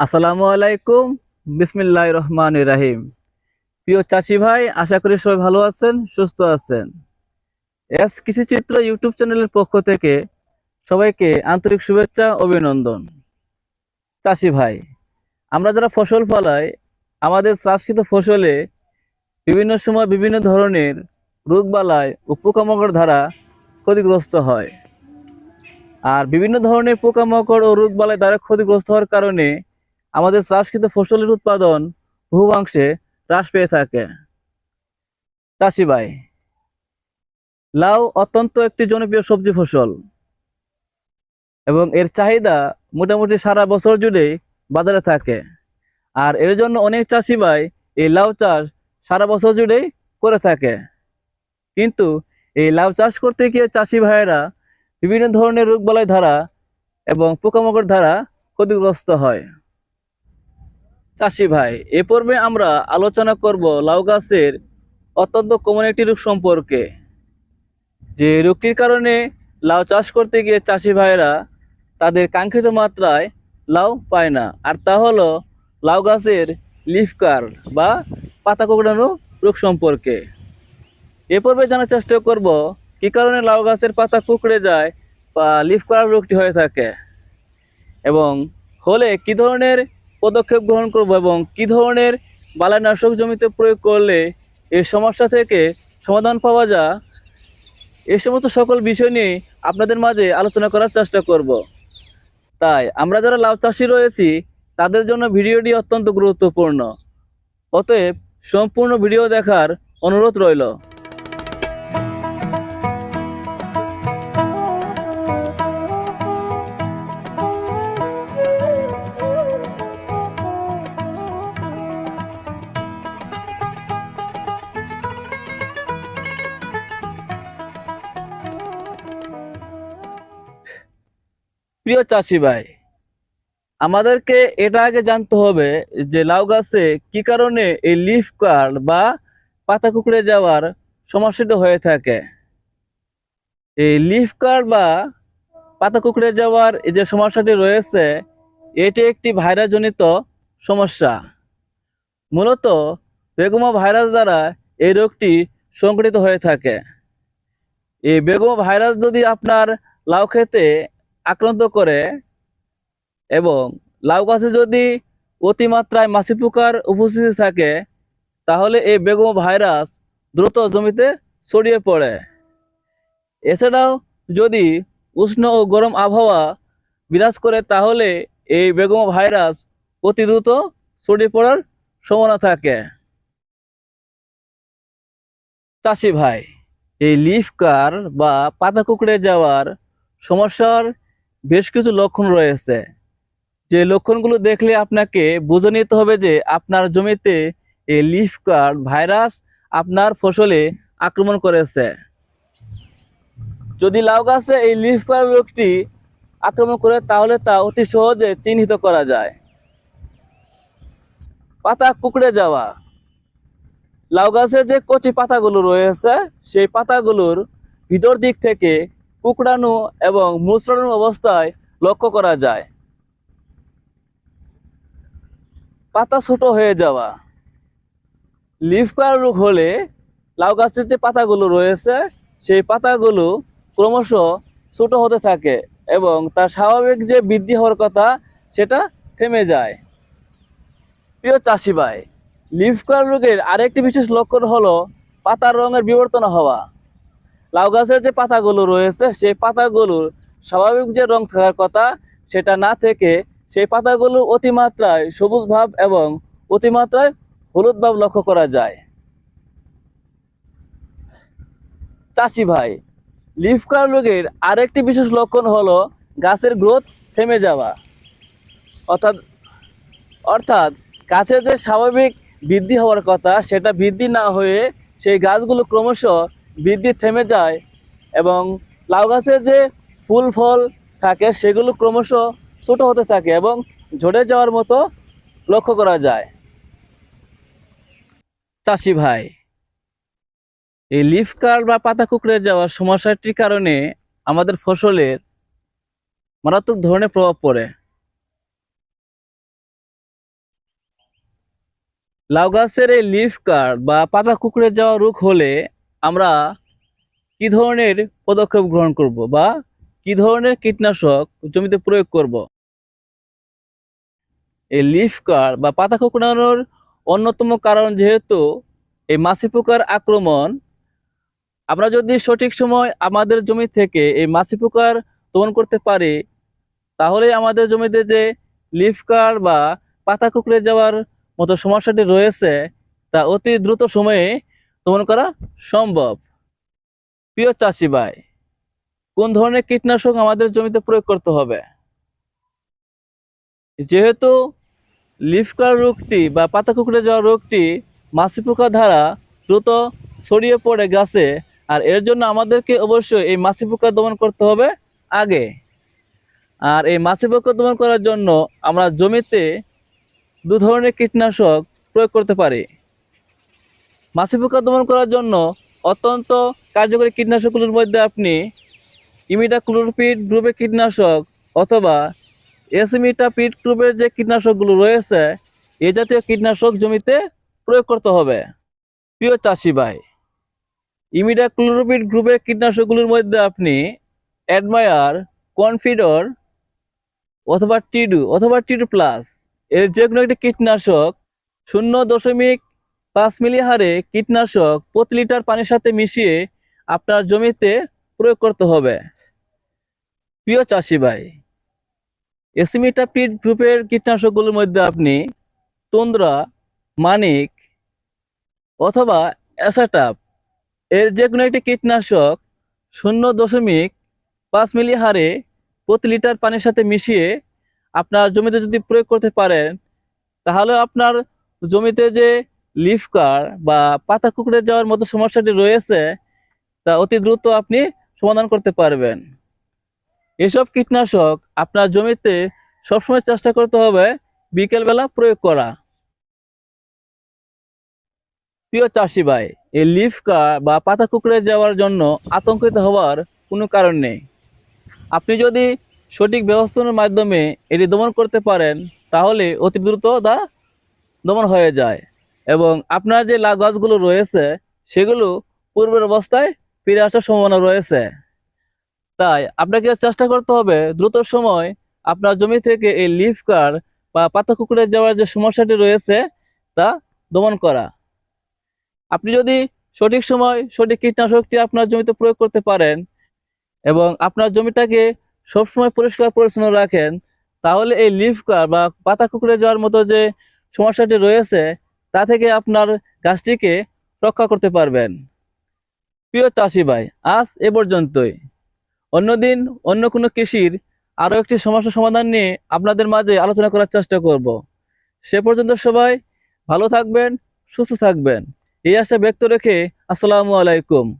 আসসালামু আলাইকুম। বিসমিল্লাহ রহমান রাহিম। প্রিয় চাষি ভাই, আশা করি সবাই ভালো আছেন, সুস্থ আছেন। এস কৃষিচিত্র ইউটিউব চ্যানেলের পক্ষ থেকে সবাইকে আন্তরিক শুভেচ্ছা, অভিনন্দন। চাষি ভাই, আমরা যারা ফসল ফলাই আমাদের চাষকৃত ফসলে বিভিন্ন সময় বিভিন্ন ধরনের রোগবালাই ও পোকামাকড় দ্বারা ক্ষতিগ্রস্ত হয়। আর বিভিন্ন ধরনের পোকামাকড় ও রোগবালাই দ্বারা ক্ষতিগ্রস্ত হওয়ার কারণে আমাদের চাষকৃত ফসলের উৎপাদন বহুবাংশে হ্রাস পেয়ে থাকে। চাষি ভাই, লাউ অত্যন্ত একটি জনপ্রিয় সবজি ফসল এবং এর চাহিদা মোটামুটি সারা বছর জুড়ে বাজারে থাকে। আর এর জন্য অনেক চাষি ভাই এই লাউ চাষ সারা বছর জুড়েই করে থাকে। কিন্তু এই লাউ চাষ করতে গিয়ে চাষি ভাইয়েরা বিভিন্ন ধরনের রোগবালাই ধারা এবং পোকামাকড় ধারা ক্ষতিগ্রস্ত হয়। চাষি ভাই, এ পর্বে আমরা আলোচনা করব লাউ গাছের অত্যন্ত কমন একটি রোগ সম্পর্কে। যে রোগটির কারণে লাউ চাষ করতে গিয়ে চাষি ভাইরা তাদের কাঙ্ক্ষিত মাত্রায় লাউ পায় না। আর তা হলো লাউ গাছের লিফ কার বা পাতা কোকড়ানো রোগ সম্পর্কে। এ পর্বে জানার চেষ্টা করব কি কারণে লাউ গাছের পাতা কুকড়ে যায় বা লিফ কার রোগটি হয়ে থাকে এবং হলে কি ধরনের পদক্ষেপ গ্রহণ করব এবং কি ধরনের বালানাশক জমিতে প্রয়োগ করলে এই সমস্যা থেকে সমাধান পাওয়া যায়, এ সমস্ত সকল বিষয় নিয়ে আপনাদের মাঝে আলোচনা করার চেষ্টা করব। তাই, আমরা যারা লাউ চাষি রয়েছি, তাদের জন্য ভিডিওটি অত্যন্ত গুরুত্বপূর্ণ। অতএব, সম্পূর্ণ ভিডিও দেখার অনুরোধ রইল। প্রিয় চাষি ভাই, আমাদেরকে এটা আগে জানতে হবে যে লাউ গাছে কি কারণে এই লিফ কার্ড বা পাতা কুকড়ে যাওয়ার সমস্যাটা হয়ে থাকে? এই লিফ কার্ড বা পাতা কুকড়ে যাওয়ার এই যে সমস্যাটি রয়েছে, এটি একটি ভাইরাসজনিত সমস্যা। মূলত বেগুমা ভাইরাস দ্বারা এই রোগটি সংঘটিত হয়ে থাকে। এই বেগুমা ভাইরাস যদি আপনার লাউ খেতে আক্রান্ত করে এবং লাউ গাছে যদি অতিমাত্রায় মাছি পোকার উপস্থিতি থাকে, তাহলে এই বেগম ভাইরাস দ্রুত জমিতে ছড়িয়ে পড়ে। এছাড়াও যদি উষ্ণ ও গরম আবহাওয়া বিরাজ করে, তাহলে এই বেগম ভাইরাস অতি দ্রুত ছড়িয়ে পড়ার সম্ভাবনা থাকে। চাষি ভাই, এই লিফ কার বা পাতা কুকড়ে যাওয়ার সমস্যার বেশ কিছু লক্ষণ রয়েছে। যে লক্ষণগুলো দেখলে আপনাকে বুঝে নিতে হবে যে আপনার জমিতে এই লিফ কার্ড ভাইরাস আপনার ফসলে আক্রমণ করেছে। যদি লাউ গাছে এই লিফ কার্ড রোগটি আক্রমণ করে, তাহলে তা অতি সহজে চিহ্নিত করা যায়। পাতা কুকড়ে যাওয়া। লাউ গাছের যে কচি পাতাগুলো রয়েছে, সেই পাতাগুলোর ভিতর দিক থেকে কুকড়ানো এবং মুচড়ানো অবস্থায় লক্ষ্য করা যায়। পাতা ছোট হয়ে যাওয়া। লিফ কার রোগ হলে লাউ গাছের যে পাতাগুলো রয়েছে, সেই পাতাগুলো ক্রমশ ছোট হতে থাকে এবং তার স্বাভাবিক যে বৃদ্ধি হওয়ার কথা সেটা থেমে যায়। প্রিয় চাষি ভাই, লিফ কার রোগের আরেকটি বিশেষ লক্ষণ হলো পাতার রঙের বিবর্তন হওয়া। লাউ গাছের যে পাতাগুলো রয়েছে, সেই পাতাগুলোর স্বাভাবিক যে রং থাকার কথা, সেটা না থেকে সেই পাতাগুলো অতিমাত্রায় সবুজ ভাব এবং অতিমাত্রায় হলুদ ভাব লক্ষ্য করা যায়। চাষি ভাই, লিফ কার রোগের আরেকটি বিশেষ লক্ষণ হলো গাছের গ্রোথ থেমে যাওয়া। অর্থাৎ অর্থাৎ গাছের যে স্বাভাবিক বৃদ্ধি হওয়ার কথা, সেটা বৃদ্ধি না হয়ে সেই গাছগুলো ক্রমশ বৃদ্ধি থেমে যায় এবং লাউ গাছের যে ফুল ফল থাকে, সেগুলো ক্রমশ ছোট হতে থাকে এবং ঝরে যাওয়ার মতো লক্ষ্য করা যায়। চাষি ভাই, এই লিফ কার্ড বা পাতা কুকড়ে যাওয়ার সমস্যাটির কারণে আমাদের ফসলের মারাত্মক ধরনের প্রভাব পড়ে। লাউ গাছের এই লিফ কার বা পাতা কুকড়ে যাওয়া রোগ হলে আমরা কি ধরনের পদক্ষেপ গ্রহণ করব বা কি ধরনের কীটনাশক জমিতে প্রয়োগ করব? এই লিফ কার বা পাতা কুকড়ানোর অন্যতম কারণ যেহেতু এই মাছি পোকার আক্রমণ, আমরা যদি সঠিক সময় আমাদের জমি থেকে এই মাছি পোকার দমন করতে পারি, তাহলে আমাদের জমিতে যে লিফ কার বা পাতা কুকড়ে যাওয়ার মতো সমস্যাটি রয়েছে, তা অতি দ্রুত সময়ে দমন করা সম্ভব। প্রিয় চাষি ভাই, কোন ধরনের কীটনাশক আমাদের জমিতে প্রয়োগ করতে হবে? যেহেতু লিফকার রোগটি বা পাতা কুকড়ে যাওয়া রোগটি মাছি পোকা দ্বারা দ্রুত ছড়িয়ে পড়ে গাছে, আর এর জন্য আমাদেরকে অবশ্যই এই মাছি পোকা দমন করতে হবে আগে। আর এই মাছি পোকা দমন করার জন্য আমরা জমিতে দু ধরনের কীটনাশক প্রয়োগ করতে পারি। মাছি পোকা দমন করার জন্য অত্যন্ত কার্যকরী কীটনাশকগুলোর মধ্যে আপনি ইমিডাক্লোরপিড গ্রুপের কীটনাশক অথবা এসিমিটাপিড গ্রুপের যে কীটনাশকগুলো রয়েছে, এ জাতীয় কীটনাশক জমিতে প্রয়োগ করতে হবে। প্রিয় চাষি ভাই ইমিডাক্লোরপিড গ্রুপের কীটনাশকগুলোর মধ্যে আপনি অ্যাডমায়ার, কনফিডর অথবা টিডু অথবা টিডু প্লাস এর যে কোনো একটি কীটনাশক শূন্য দশমিক পাঁচ মিলি হারে কীটনাশক প্রতি লিটার পানির সাথে মিশিয়ে আপনার জমিতে প্রয়োগ করতে হবে। প্রিয় চাষি ভাই, এসিমিটাপিড গ্রুপের কীটনাশকগুলোর মধ্যে আপনি তন্দ্রা, মানিক অথবা অ্যাসাটাপ এর যে কোনো একটি কীটনাশক শূন্য দশমিক পাঁচ মিলি হারে প্রতি লিটার পানির সাথে মিশিয়ে আপনার জমিতে যদি প্রয়োগ করতে পারেন, তাহলে আপনার জমিতে যে লিফ কার বা পাতা কুকড়ে যাওয়ার মতো সমস্যাটি রয়েছে, তা অতি দ্রুত আপনি সমাধান করতে পারবেন। এসব কীটনাশক আপনার জমিতে সবসময় চেষ্টা করতে হবে বিকেলবেলা প্রয়োগ করা। প্রিয় চাষি ভাই, এই লিফ কার বা পাতা কুকড়ে যাওয়ার জন্য আতঙ্কিত হওয়ার কোনো কারণ নেই। আপনি যদি সঠিক ব্যবস্থাপনার মাধ্যমে এটি দমন করতে পারেন, তাহলে অতি দ্রুত তা দমন হয়ে যায়। এবং আপনার যে গাছগুলো রয়েছে, সেগুলো পূর্বের অবস্থায় ফিরে আসার সম্ভাবনা রয়েছে। তাই আপনাকে চেষ্টা করতে হবে দ্রুত সময় আপনার জমি থেকে এই লিফ কার বা পাতা কুকুরে যাওয়ার যে সমস্যাটি রয়েছে, তা দমন করা। আপনি যদি সঠিক সময় সঠিক কীটনাশকটি আপনার জমিতে প্রয়োগ করতে পারেন এবং আপনার জমিটাকে সবসময় পরিষ্কার পরিচ্ছন্ন রাখেন, তাহলে এই লিফ কার বা পাতা কুকুরে যাওয়ার মতো যে সমস্যাটি রয়েছে তা থেকে আপনার গাছটিকে রক্ষা করতে পারবেন। প্রিয় চাষি ভাই, আজ এ পর্যন্তই। অন্যদিন অন্য কোনো কৃষির আরও একটি সমস্যা সমাধান নিয়ে আপনাদের মাঝে আলোচনা করার চেষ্টা করব। সে পর্যন্ত সবাই ভালো থাকবেন, সুস্থ থাকবেন। এই আশা ব্যক্ত রেখে আসসালামু আলাইকুম।